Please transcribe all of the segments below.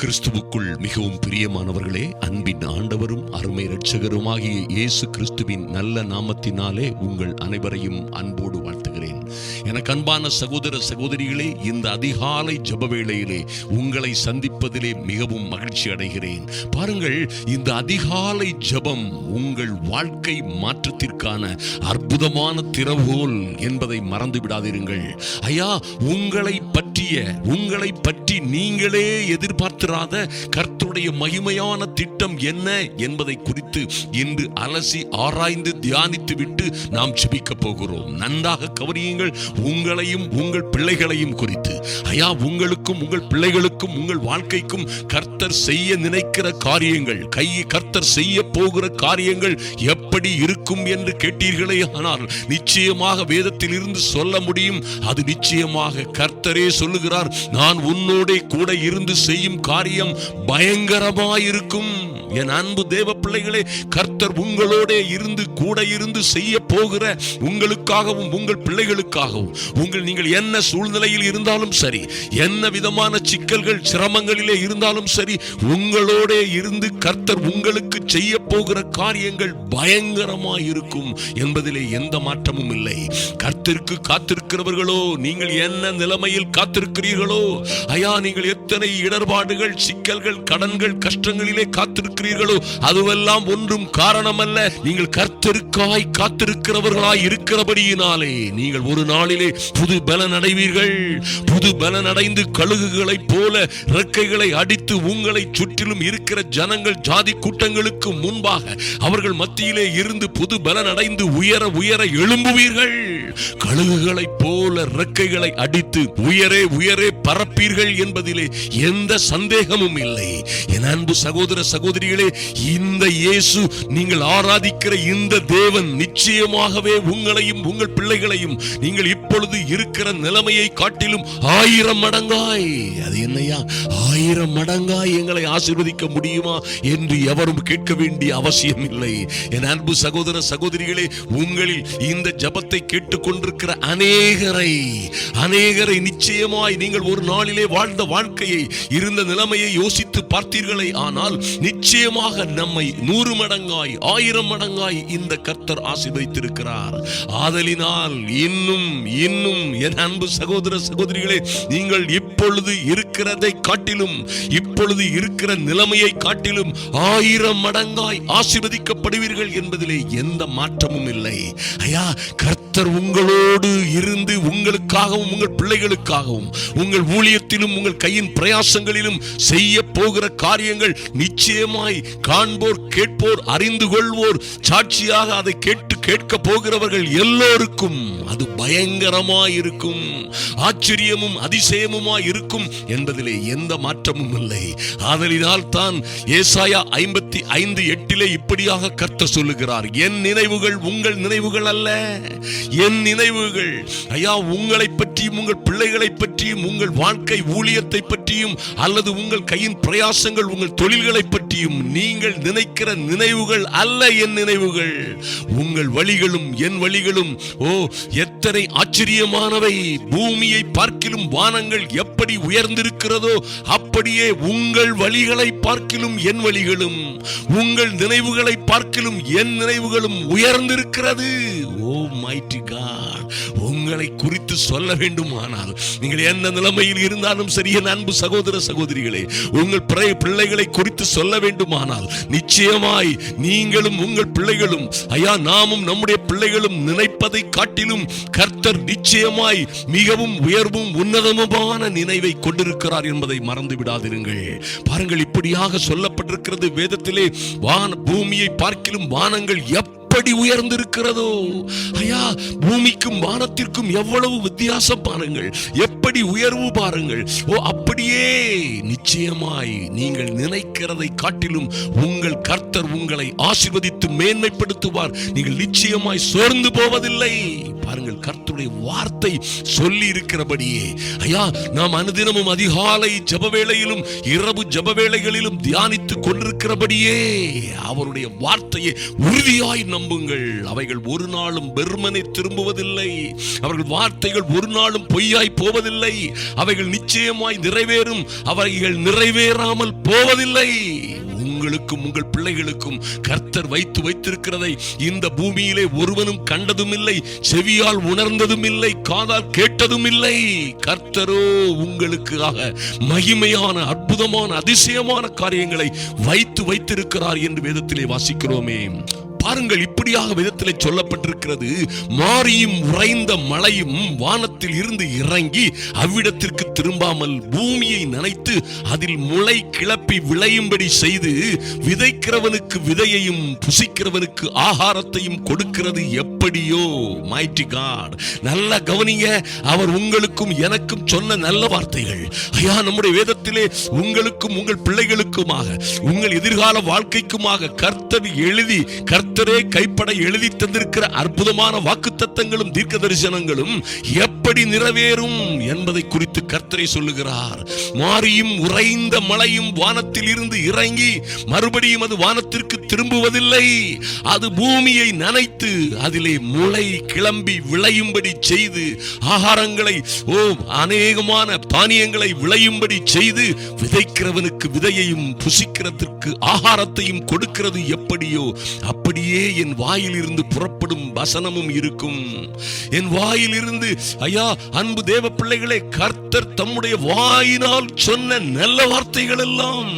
கிறிஸ்துவுக்குள் மிகவும் பிரியமானவர்களே அன்பின் ஆண்டவரும் அருமை இரட்சகருமாகிய இயேசு கிறிஸ்துவின் நல்ல நாமத்தினாலே உங்கள் அனைவரையும் அன்போடு வாழ்த்துகிறேன். எனக்கு அன்பான சகோதர சகோதரிகளே இந்த அதிகாலை ஜெப வேளையிலே உங்களை சந்திப்பதிலே மிகவும் மகிழ்ச்சி அடைகிறேன். பாருங்கள் இந்த அதிகாலை ஜெபம் உங்கள் வாழ்க்கை மாற்றத்திற்கான அற்புதமான திறவுகோல் என்பதை மறந்து விடாதிருங்கள் ஐயா உங்களை செய்ய உங்களை பற்றி நீங்களே எதிர்பார்த்திராத கர்த்தருடைய மகிமையான திட்டம் என்ன என்பதை குறித்து இன்று அலசி ஆராய்ந்து தியானித்து விட்டு நாம் ஜெபிக்க போகிறோம். நன்றாக கவனியுங்கள் உங்களையும் உங்கள் பிள்ளைகளையும் குறித்து. ஐயா உங்களுக்கும் உங்கள் பிள்ளைகளுக்கும் உங்கள் வாழ்க்கைக்கும் கர்த்தர் செய்ய நினைக்கிற காரியங்கள் கை கர்த்தர் செய்ய போகிற காரியங்கள் எப்படி இருக்கும் என்று கேட்டீர்களே ஆனால் நிச்சயமாக வேதத்தில் இருந்து சொல்ல முடியும். அது நிச்சயமாக கர்த்தரே சொல்லுகிறார். நான் உன்னோட கூட இருந்து செய்யும் காரியம் பயங்கரமாயிருக்கும். என் அன்பு தேவ பிள்ளைகளே கர்த்தர் உங்களோட இருந்து கூட இருந்து செய்ய போகிற உங்களுக்காகவும் உங்கள் பிள்ளைகளுக்காகவும் உங்கள் நீங்கள் என்ன சூழ்நிலையில் இருந்தாலும் சரி என்ன விதமான சிக்கல்கள் சிரமங்களிலே இருந்தாலும் சரி உங்களோட இருந்து கர்த்தர் உங்களுக்கு செய்ய போகிற காரியங்கள் பயங்கரமாக இருக்கும் என்பதிலே எந்த மாற்றமும் இல்லை. கர்த்தருக்கு காத்திருக்கிறவர்களோ நீங்கள் என்ன நிலைமையில் காத்திருக்கிறீர்களோ ஐயா நீங்கள் எத்தனை இடர்பாடுகள் சிக்கல்கள் கடன்கள் கஷ்டங்களிலே காத்திருக்கிறீர்களோ அதுவல்ல அதுவெல்லாம் ஒன்றும் காரணமல்ல. நீங்கள் கர்த்தருக்காய் காத்திருக்கிறவர்களாய் இருக்கிறபடியினாலே நீங்கள் ஒரு நாளிலே புது பலன் அடைவீர்கள். புது பலன் அடைந்து கழுகுகளைப் போல ரெக்கைகளை அடித்து உங்களை சுற்றிலும் இருக்கிற ஜனங்கள் ஜாதி கூட்டங்களுக்கு முன்பாக அவர்கள் மத்தியிலே இருந்து புது பலன் அடைந்து உயர உயர எழும்புவீர்கள். கழுகுகளைப் போல ரெக்கைகளை அடித்து உயரே உயரே பறப்பீர்கள் என்பதிலே எந்த சந்தேகமும் இல்லை. என் அன்பு சகோதர சகோதரிகளே இந்த இயேசு நீங்கள் ஆராதிக்கிற இந்த தேவன் நிச்சயமாகவே உங்களையும் உங்கள் பிள்ளைகளையும் நீங்கள் இப்பொழுது இருக்கிற நிலைமையை காட்டிலும் ஆயிரம் மடங்காய். அது என்னையா? ஆயிரம் மடங்காய் எங்களை ஆசிர்வதிக்க முடியுமா என்று எவரும் கேட்க வேண்டிய அவசியம் இல்லை என் அன்பு சகோதர சகோதரிகளே உங்களில் இந்த ஜபத்தை கொண்டிருக்கிற அநேகரை அநேகரை நிச்சயமாய் நீங்கள் ஒரு நாளிலே வாழ்ந்த வாழ்க்கையை இருந்த நிலைமையை யோசித்து பார்த்தீர்களே ஆனால் நிச்சயமாக நம்மை நூறு மடங்காய் ஆயிரம் மடங்காய் இந்த கர்த்தர் ஆசீர்வதித்திருக்கிறார். ஆதலினால் இன்னும் இன்னும் என் அன்பு சகோதர சகோதரிகளே நீங்கள் இப்பொழுது இருக்கிறதை காட்டிலும் இப்பொழுது இருக்கிற நிலைமையை காட்டிலும் ஆயிரம் மடங்காய் ஆசிர்வதிக்கப்படுவீர்கள் என்பதிலே எந்த மாற்றமும் இல்லை. ஐயா கர்த்தர் உங்களோடு இருந்து உங்களுக்காகவும் உங்கள் பிள்ளைகளுக்காகவும் உங்கள் ஊழியத்திலும் உங்கள் கையின் பிரயாசங்களிலும் செய்ய போகிற காரியங்கள் நிச்சயமாய் காண்போர் கேட்போர் அறிந்து கொள்வோர் சாட்சியாக அதை கேட்டு கேட்க போகிறவர்கள் எல்லோருக்கும் அது பயங்கரமாய் இருக்கும் ஆச்சரியமும் அதிசயமுமாய் இருக்கும் என்பதிலே எந்த மாற்றமும் இல்லை. ஆதலினால் தான் ஏசாயா ஐம்பத்தி ஐந்து எட்டிலே இப்படியாக கர்த்த சொல்லுகிறார் என் நினைவுகள் உங்கள் நினைவுகள் அல்ல என் நினைவுகள். ஐயா உங்களை பற்றியும் உங்கள் பிள்ளைகளை பற்றியும் உங்கள் வாழ்க்கை ஊழியத்தை பற்றியும் அல்லது உங்கள் கையின் பிரயாசங்கள் உங்கள் தொழில்களை பற்றியும் நீங்கள் நினைக்கிற நினைவுகள் அல்ல என் நினைவுகள். உங்கள் வழிகளும் என் வழிகளும். ஓ எத்தனை ஆச்சரியமானவை. பூமியை பார்க்கிலும் வானங்கள் எப்படி உயர்ந்திருக்கிறதோ அப்படியே உங்கள் வழிகளை பார்க்கிலும் என் வழிகளும். உங்கள் நினைவுகளை பார்க்கிலும் என் நினைவுகளும் உயர்ந்திருக்கிறது. Oh mighty God. உங்களை குறித்து சொல்ல வேண்டுமானால் நீங்கள் என்ன நிலைமையில் இருந்தாலும் சரி என் அன்பு சகோதர சகோதரிகளே உங்கள் பிள்ளைகளை குறித்து சொல்ல வேண்டுமானால் நிச்சயமாய் நீங்களும் உங்கள் பிள்ளைகளும் ஐயா நாமும் நம்முடைய பிள்ளைகளும் நினைப்பதை காட்டிலும் கர்த்தர் நிச்சயமாய் மிகவும் உயர்வும் உன்னதமுமான நினைவை கொண்டிருக்கிறார் என்பதை மறந்து விடாதிருங்கள். பாருங்கள் இப்படியாக சொல்லப்பட்டிருக்கிறது வேதத்திலே வான பூமியை பார்க்கிலும் வானங்கள் எப்ப எப்படி உயர்ந்திருக்கிறதோ? ஐயா பூமிக்கும் வானத்திற்கும் எவ்வளவு வித்தியாசம் பாருங்கள். எப்படி உயர்வு பாருங்கள். ஓ அப்படியே நிச்சயமாய் நீங்கள் நினைக்கிறதை காட்டிலும் உங்கள் கர்த்தர் உங்களை ஆசிர்வதித்து மேன்மைப்படுத்துவார். நீங்கள் நிச்சயமாய் சோர்ந்து போவதில்லை. பாருங்கள் கர்த்தருடைய வார்த்தை சொல்லி இருக்கிறபடியே ஐயா நாம் அனுதினமும் அதிகாலை ஜெப வேளையிலும் இரவு ஜெப வேளைகளிலும் தியானித்துக் கொண்டிருக்கிறபடியே அவருடைய வார்த்தையை உறுதியாய் நம் நம்புங்கள். அவைகள் ஒரு நாளும் வெறுமனை திரும்புவதில்லை. அவர்கள் வார்த்தைகள் ஒரு நாளும் பொய்யாய் போவதில்லை. அவைகள் நிச்சயமாய் நிறைவேறும். அவைகள் நிறைவேறாமல் போவதில்லை. உங்களுக்கும் உங்கள் பிள்ளைகளுக்கும் கர்த்தர் வைத்து வைத்திருக்கிறதை இந்த பூமியிலே ஒருவனும் கண்டதும் இல்லை செவியால் உணர்ந்ததும் இல்லை காதால் கேட்டதும் இல்லை கர்த்தரோ உங்களுக்காக மகிமையான அற்புதமான அதிசயமான காரியங்களை வைத்து வைத்திருக்கிறார் என்று வேதத்திலே வாசிக்கிறோமே. பாருங்கள் இப்படியாக விதத்தில் சொல்லப்பட்டிருக்கிறது. மாறியும் உறைந்த மழையும் வானத்தில் இருந்து இறங்கி அவ்விடத்திற்கு திரும்பாமல் பூமியை நனைத்து அதில் முளை கிளப்பி விளையும்படி செய்து விதைக்கிறவனுக்கு விதையையும் புசிக்கிறவனுக்கு ஆகாரத்தையும் கொடுக்கிறது எப்படியோ? மைட்டி காட் நல்ல கவனிங்க அவர் உங்களுக்கும் எனக்கும் சொன்ன நல்ல வார்த்தைகள். ஐயா நம்முடைய வேதத்திலே உங்களுக்கும் உங்கள் பிள்ளைகளுக்குமாக உங்கள் எதிர்கால வாழ்க்கைக்குமாக கர்த்தர் எழுதி கர்த்தர் கர்த்தரே கைப்பட எழுதி தந்திருக்கிற அற்புதமான வாக்கு தத்தங்களும் தீர்க்க தரிசனங்களும் எப்படி நிறைவேறும் என்பதை குறித்து கர்த்தரை சொல்லுகிறார். மாறியும் உறைந்த மழையும் வானத்தில் இருந்து இறங்கி மறுபடியும் அது வானத்திற்கு திரும்புவதில்லை. அது பூமியை நனைத்து அதிலே முளை கிளம்பி விளையும்படி செய்து ஆகாரங்களை ஓ அநேகமான தானியங்களை விளையும்படி செய்து விதைக்கிறவனுக்கு விதையையும் புசிக்கிறதற்கு ஆகாரத்தையும் கொடுக்கிறது எப்படியோ அப்படியே அப்படியே என் வாயிலிருந்து புறப்படும் வசனமும் இருக்கும். என் வாயிலிருந்து ஐயா அன்பு தேவ பிள்ளைகளை கர்த்தர் தம்முடைய வாயினால் சொன்ன நல்ல வார்த்தைகள் எல்லாம்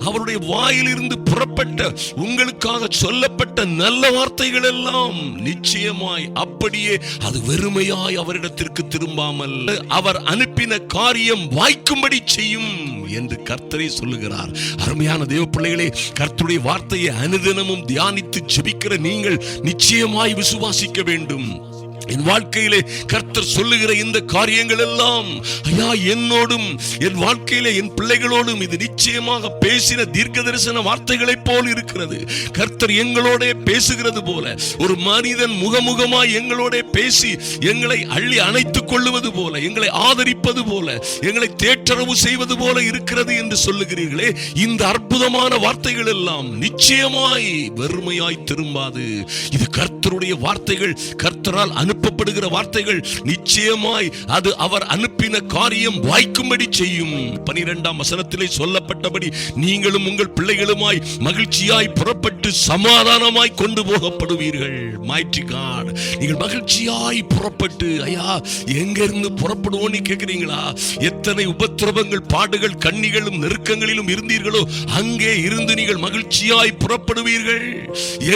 அவருடைய வாயிலிருந்து புறப்பட்ட உங்களுக்காக சொல்லப்பட்ட நல்ல வார்த்தைகள் எல்லாம் நிச்சயமாய் அப்படியே அது வெறுமையாய் அவரிடத்திற்கு திரும்பாமல் அவர் அனுப்பின காரியம் வாய்க்கும்படி செய்யும் என்று கர்த்தரை சொல்லுகிறார். அருமையான தேவ பிள்ளைகளே கர்த்தருடைய வார்த்தையை அனுதினமும் தியானித்து ஜெபிக்கிற நீங்கள் நிச்சயமாய் விசுவாசிக்க வேண்டும். என் வாழ்க்கையிலே கர்த்தர் சொல்லுகிற இந்த காரியங்கள் எல்லாம் ஐயா என்னோடும் என் வாழ்க்கையிலே என் பிள்ளைகளோடும் இது நிச்சயமாக பேசின தீர்க்க தரிசன வார்த்தைகளை போல் இருக்கிறது. கர்த்தர் எங்களோட பேசுகிறது போல ஒரு மனிதன் முகமுகமாய் எங்களோட பேசி எங்களை அள்ளி அணைத்துக் கொள்ளுவது போல எங்களை ஆதரிப்பது போல எங்களை தேற்றரவு செய்வது போல இருக்கிறது என்று சொல்லுகிறீர்களே இந்த அற்புதமான வார்த்தைகள் எல்லாம் நிச்சயமாய் வெறுமையாய் திரும்பாது. இது கர்த்தருடைய வார்த்தைகள். கர்த்தரால் அனு அனுப்பப்படுகிற வார்த்தைகள் நிச்சயமாய் அது அவர் அனுப்பின காரியம் வாய்க்கும்படி செய்யும். பனிரெண்டாம் வசனத்திலே சொல்லப்பட்டபடி நீங்களும் உங்கள் பிள்ளைகளுமாய் மகிழ்ச்சியாய் புறப்பட்டு சமாதானமாய் கொண்டு போகப்படுவீர்கள். மாய்ச்சி காட் நீங்கள் மகிழ்ச்சியாய் புறப்பட்டு ஐயா எங்க இருந்து புறப்படுவோம்னு கேக்குறீங்களா? எத்தனை உபத்திரவங்கள் பாடுகள் கண்ணிகளும் நெருக்கங்களிலும் இருந்தீர்களோ அங்கே இருந்து நீங்கள் மகிழ்ச்சியாய் புறப்படுவீர்கள்.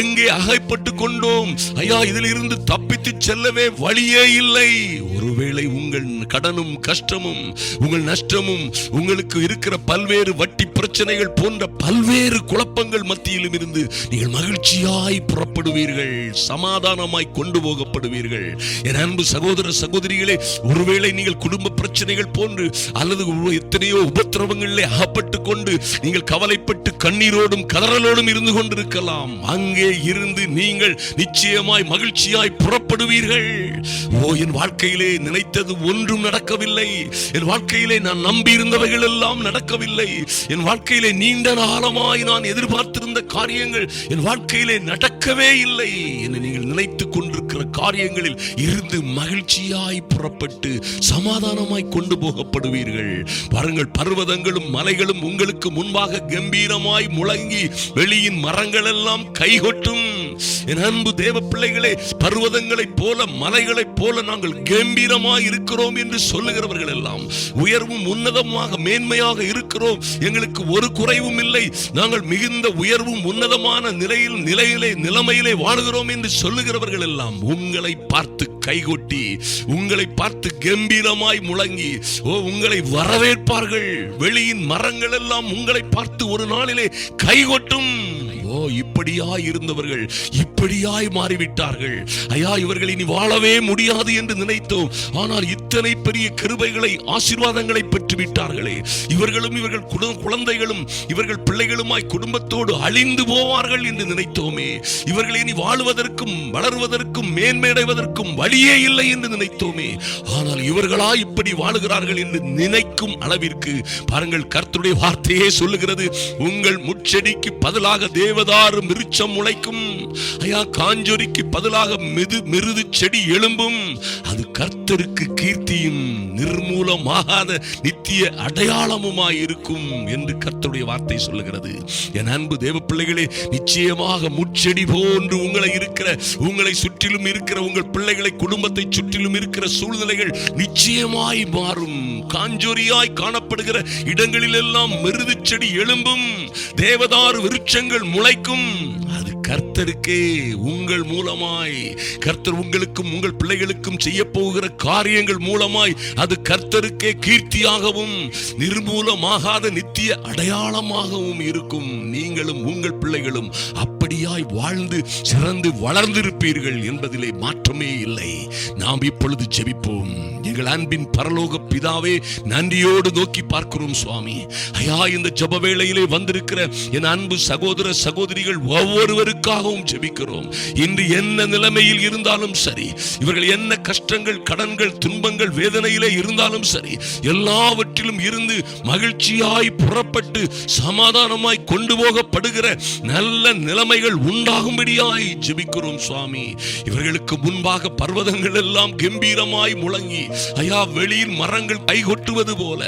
எங்கே அகைப்பட்டு கொண்டோம்? ஐயா இதிலிருந்து தப்பித்து செல்ல செல்லவே வழியே இல்லை. ஒருவேளை உங்கள் கடனும் கஷ்டமும் உங்கள் நஷ்டமும் உங்களுக்கு இருக்கிற பல்வேறு வட்டி பிரச்சனைகள் போன்ற பல்வேறு குழப்பங்கள் மத்தியிலும் இருந்து நீங்கள் மகிழ்ச்சியாய் புறப்படுவீர்கள் சமாதானமாய் கொண்டு போகப்படுவீர்கள். என் அன்பு சகோதர சகோதரிகளே ஒருவேளை நீங்கள் குடும்ப பிரச்சனைகள் போன்று அல்லது எத்தனையோ உபத்திரவங்களிலே அகப்பட்டு கொண்டு நீங்கள் கவலைப்பட்டு கண்ணீரோடும் கதறலோடும் இருந்து கொண்டிருக்கலாம். அங்கே இருந்து நீங்கள் நிச்சயமாய் மகிழ்ச்சியாய் புறப்படுவீர்கள். ஓ என் வாழ்க்கையிலே நினைத்தது ஒன்றும் நடக்கவில்லை. என் வாழ்க்கையிலே நான் நம்பியிருந்தவைகள் எல்லாம் நடக்கவில்லை. என் வாழ்க்கையிலே நீண்ட காலமாய் நான் எதிர்பார்த்திருந்த காரியங்கள் என் வாழ்க்கையிலே நடக்கவே இல்லை என்று நீங்கள் நினைத்துக் கொண்டிருக்கிற காரியங்களில் இருந்து மகிழ்ச்சியாய் புறப்பட்டு சமாதானமாய் கொண்டு போகப்படுவீர்கள். பாருங்கள் பர்வதங்களும் மலைகளும் உங்களுக்கு முன்பாக கம்பீரமாய் முழங்கி வெளியின் மரங்கள் எல்லாம் கைகொட்டும். என் அன்பு தேவ பிள்ளைகளே பர்வதங்களைப் போல மலைகளைப் போல நாங்கள் கம்பீரமாய் இருக்கிறோம் என்று சொல்லுகிறவர்கள் எல்லாம் உயர்வும் உன்னதமாக மேன்மையாக இருக்கிறோம். எங்களுக்கு ஒரு குறைவும் இல்லை. நாங்கள் மிகுந்த உயர்வும் உன்னதமான நிலையில் நிலையிலே நிலைமையிலே வாழுகிறோம் என்று சொல்லுகிறவர்கள் எல்லாம் உங்களை பார்த்து கைகொட்டி உங்களை பார்த்து கம்பீரமாய் முழங்கி ஓ உங்களை வரவேற்பார்கள். வெளியின் மரங்கள் எல்லாம் உங்களை பார்த்து ஒரு நாளிலே கைகொட்டும். இப்படியாய் இருந்தவர்கள் இப்படியாய் மாறிவிட்டார்கள். ஐயா இவர்கள் இனி வாழவே முடியாது என்று நினைத்தோம். ஆனால் இத்தனை பெரிய கிருபைகளை ஆசீர்வாதங்களை பெற்று விட்டார்களே இவர்களும் இவர்கள் குழந்தைகளும் இவர்கள் பிள்ளைகளுமாய் குடும்பத்தோடு அழிந்து போவார்கள் என்று நினைத்தோமே. இவர்கள் இனி வாழ்வதற்கும் வளருவதற்கும் மேன்மையடைவதற்கும் வழியே இல்லை என்று நினைத்தோமே. ஆனால் இவர்களா இப்படி வாழுகிறார்கள் என்று நினைக்கும் அளவிற்கு பாருங்கள் கர்த்தருடைய வார்த்தையே சொல்லுகிறது உங்கள் முச்செடிக்கு பதிலாக தேவதா தேவதாரு மிருச்சம் முளைக்கும். ஐயா காஞ்சொரிக்கு பதிலாக மிது மிருது செடி எழும்பும். அது கர்த்தருக்கு கீர்த்தியும் நிர்மூலமாகாத நித்திய அடையாளமுமாய் இருக்கும் என்று கர்த்தருடைய வார்த்தை சொல்லுகிறது. என் அன்பு தேவ பிள்ளைகளே நிச்சயமாக முச்செடி போன்று உங்களை இருக்கிற உங்களை சுற்றிலும் இருக்கிற உங்கள் பிள்ளைகளை குடும்பத்தை சுற்றிலும் இருக்கிற சூழ்நிலைகள் நிச்சயமாய் மாறும். காஞ்சொரியாய் காணப்படுகிற இடங்களிலெல்லாம் மிருது செடி எழும்பும். தேவதாறு விருட்சங்கள் முளைக்கும். இருக்கும். கர்த்தருக்கே உங்கள் மூலமாய் கர்த்தர் உங்களுக்கும் உங்கள் பிள்ளைகளுக்கும் செய்ய போகிற காரியங்கள் மூலமாய் அது கர்த்தருக்கே கீர்த்தியாகவும் நிர்மூலமாகாத நித்திய அடையாளமாகவும் இருக்கும். நீங்களும் உங்கள் பிள்ளைகளும் அப்படியாய் வாழ்ந்து சிறந்து வளர்ந்திருப்பீர்கள் என்பதிலே மாற்றமே இல்லை. நாம் இப்பொழுது ஜெபிப்போம். எங்கள் அன்பின் பரலோக பிதாவே நன்றியோடு நோக்கி பார்க்கிறோம் சுவாமி. ஐயா இந்த ஜப வேளையிலே வந்திருக்கிற என் அன்பு சகோதர சகோதரிகள் இவர்களுக்காகவும் ஜெபிக்கிறோம். இன்று என்ன நிலைமையில் இருந்தாலும் சரி இவர்கள் என்ன கஷ்டங்கள் கடன்கள் துன்பங்கள் வேதனையிலே இருந்தாலும் சரி எல்லாவற்றிலும் இருந்து மகிழ்ச்சியாய் புறப்பட்டு சமாதானமாய் கொண்டு போகப்படுகிற நல்ல நிலைமைகள் உண்டாகும்படியாய் ஜெபிக்கிறோம் சுவாமி. இவர்களுக்கு முன்பாக பர்வதங்கள் எல்லாம் கம்பீரமாய் முழங்கி ஐயா வெளியில் மரங்கள் கைகொட்டுவது போல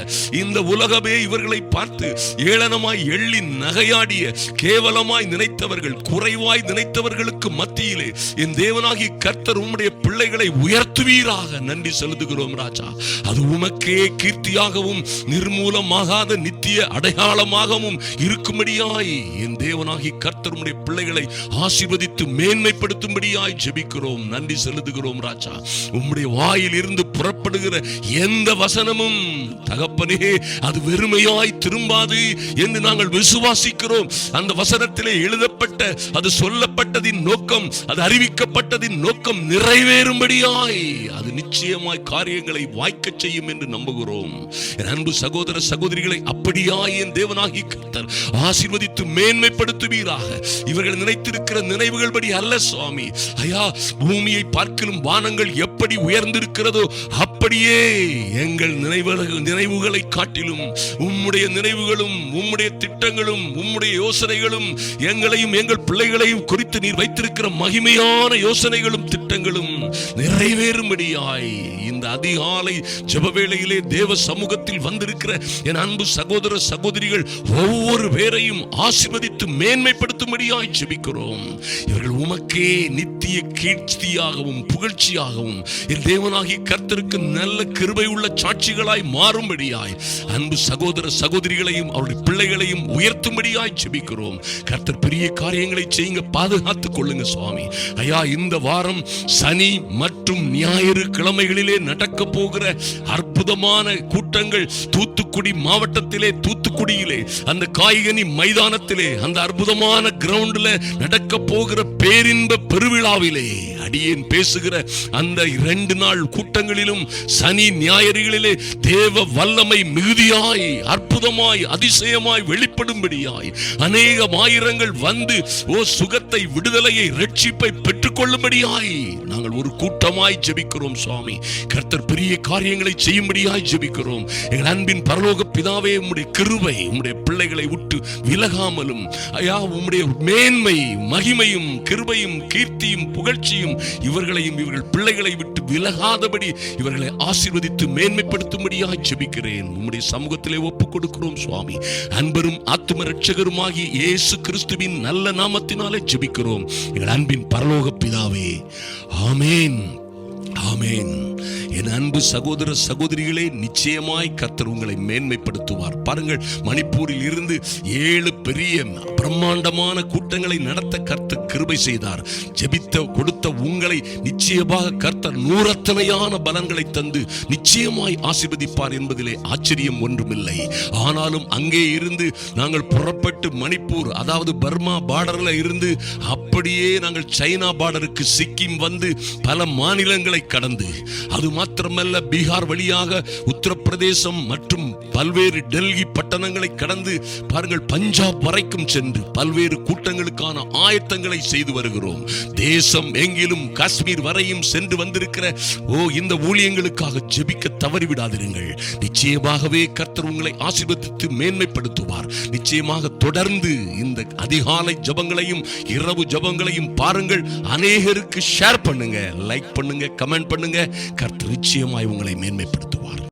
இந்த உலகமே இவர்களை பார்த்து ஏளனமாய் எள்ளி நகையாடிய கேவலமாய் நினைத்தவர்கள் குறைவாய் நினைத்தவர்களுக்கு மத்தியிலே என் தேவனாகி கர்த்தர் உம்முடைய பிள்ளைகளை உயர்த்துவீராக நன்றி செலுத்துகிறோம் ராஜா. அது உமக்கே கீர்த்தியாகவும் நிர்மூலமாகாத நித்திய அடையாளமாகவும் இருக்கும்படியாய் என் தேவனாகி கர்த்தர் உம்முடைய பிள்ளைகளை ஆசீர்வதித்து மேன்மைப்படுத்தும்படியாய் ஜெபிக்கிறோம் நன்றி செலுத்துகிறோம் ராஜா. உம்முடைய வாயில் இருந்து புறப்படுகிற எந்த வசனமும் தகப்பனே அது வெறுமையாய் திரும்பாது என்று நாங்கள் விசுவாசிக்கிறோம். அந்த வசனத்திலே எழுதப்பட்ட அது சொல்லப்பட்டதின் நோக்கம் அது அறிவிக்கப்பட்டதின் நோக்கம் நிறைவேறும்படியாய் அது நிச்சயமாய் காரியங்களை வாய்க்க செய்யும் என்று நம்புகிறோம். என் அன்பு சகோதர சகோதரிகளை அப்படியாய் என் தேவனாகி கர்த்தர் ஆசீர்வதித்து மேன்மைப்படுத்துவீராக. இவர்கள் நினைத்திருக்கிற நினைவுகள் படி அல்ல சுவாமி. ஐயா பூமியை பார்க்கலும் வானங்கள் எப்படி உயர்ந்திருக்கிறதோ அப்படியே எங்கள் நினைவுகள் நினைவுகளை காட்டிலும் உம்முடைய நினைவுகளும் உம்முடைய திட்டங்களும் உம்முடைய யோசனைகளும் எங்களையும் எங்கள் பிள்ளைகள் காரியங்களையும் குறித்து நீர் வைத்திருக்கிற மகிமையான யோசனைகளும் திட்டங்களும் நிறைவேறும்படியாய் இந்த அதிகாலை ஜெப வேளையிலே தேவ சமூகத்தில் வந்திருக்கிற என் அன்பு சகோதர சகோதரிகள் ஒவ்வொரு பேரையும் ஆசிர்வதித்து மேன்மைப்படுத்தும்படியாய் ஜெபிக்கிறோம். இவர்கள் உமக்கே நித்திய கீர்த்தியாகவும் புகழ்ச்சியாகவும் என் தேவனாகி கர்த்தருக்கு நல்ல கிருபை உள்ள சாட்சிகளாய் மாறும்படியாய் அன்பு சகோதர சகோதரிகளையும் அவருடைய பிள்ளைகளையும் உயர்த்தும்படியாய் ஜெபிக்கிறோம். கர்த்தர் பெரிய காரியங்களை செய்யுங்க பாதுகாத்துக் கொள்ளுங்க சுவாமி. ஐயா இந்த வாரம் சனி மற்றும் ஞாயிறு கிழமைகளிலே நடக்க போகிற அற்புதமான கூட்டங்கள் தூத்துக்குடி மாவட்டத்திலே தூத்துக்குடியிலே அந்த காய்கனி மைதானத்திலே அந்த அற்புதமான கிரவுண்ட்ல நடக்க போகிற பேரின்ப பெருவிழாவிலே அடியேன் பேசுகிற அந்த இரண்டு நாள் கூட்டங்களிலும் சனி ஞாயிறுகளிலே தேவ வல்லமை மிகுதியாய் அற்புதமாய் அதிசயமாய் வெளிப்படும்படியாய் அநேக ஆயிரங்கள் வந்து ஓ சுகத்தை விடுதலையை ரட்சிப்பை பெற்றுக்கொள்ளும்படியாய் நாங்கள் ஒரு கூட்டமாய் ஜெபிக்கிறோம் சுவாமி. கர்த்தர் பெரிய காரியங்களை செய்யும் வரும்படியாய் ஜெபிக்கிறோம். எங்கள் அன்பின் பரலோக பிதாவே உம்முடைய கிருவை உம்முடைய பிள்ளைகளை விட்டு விலகாமலும் ஐயா உம்முடைய மேன்மை மகிமையும் கிருபையும் கீர்த்தியும் புகழ்ச்சியும் இவர்களையும் இவர்கள் பிள்ளைகளை விட்டு விலகாதபடி இவர்களை ஆசீர்வதித்து மேன்மைப்படுத்தும்படியாய் ஜெபிக்கிறேன். உம்முடைய சமூகத்திலே ஒப்பு கொடுக்கிறோம் சுவாமி. அன்பரும் ஆத்தும ரட்சகருமாகிய இயேசு கிறிஸ்துவின் நல்ல நாமத்தினாலே ஜெபிக்கிறோம். எங்கள் அன்பின் பரலோக பிதாவே ஆமேன். ஆமேன். என் அன்பு சகோதர சகோதரிகளே நிச்சயமாய் கத்தர் உங்களை மேன்மைப்படுத்துவார். பாருங்கள் மணிப்பூரில் இருந்து ஏழு பெரிய பிரம்மாண்டமான கூட்டங்களை நடத்த கர்த்த கிருபை செய்தார். ஜெபித்த கொடுத்த உங்களை நிச்சயமாக கர்த்தர் நூறத்தனையான பலன்களை தந்து நிச்சயமாய் ஆசிர்வதிப்பார் என்பதிலே ஆச்சரியம் ஒன்றுமில்லை. ஆனாலும் அங்கே இருந்து நாங்கள் புறப்பட்டு மணிப்பூர் அதாவது பர்மா பார்டர்ல இருந்து அப்படியே நாங்கள் சைனா பார்டருக்கு சிக்கிம் வந்து பல மாநிலங்களை கடந்து. அது மாத்திரமல்ல பீகார் வழியாக உத்தரப்பிரதேசம் மற்றும் பல்வேறு டெல்லி பட்டணங்களை கடந்து பாருங்கள் பஞ்சாப் வரைக்கும் சென்று பல்வேறு கூட்டங்களுக்கான ஆயத்தங்களை செய்து வருகிறோம். தேசம் எங்கிலும் காஷ்மீர் வரையும் சென்று வந்திருக்கிற ஓ இந்த ஊழியங்களுக்காக ஜெபிக்க தவறிவிடாதிருங்கள். நிச்சயமாகவே கர்த்தர் உங்களை ஆசீர்வதித்து மேன்மைப்படுத்துவார். நிச்சயமாக தொடர்ந்து இந்த அதிகாலை ஜபங்களையும் இரவு ஜபங்களையும் பாருங்கள். அநேகருக்கு ஷேர் பண்ணுங்க லைக் பண்ணுங்க கமெண்ட் பண்ணுங்க. கர்த்தர் நிச்சயமாய் உங்களை மேன்மைப்படுத்துவார்.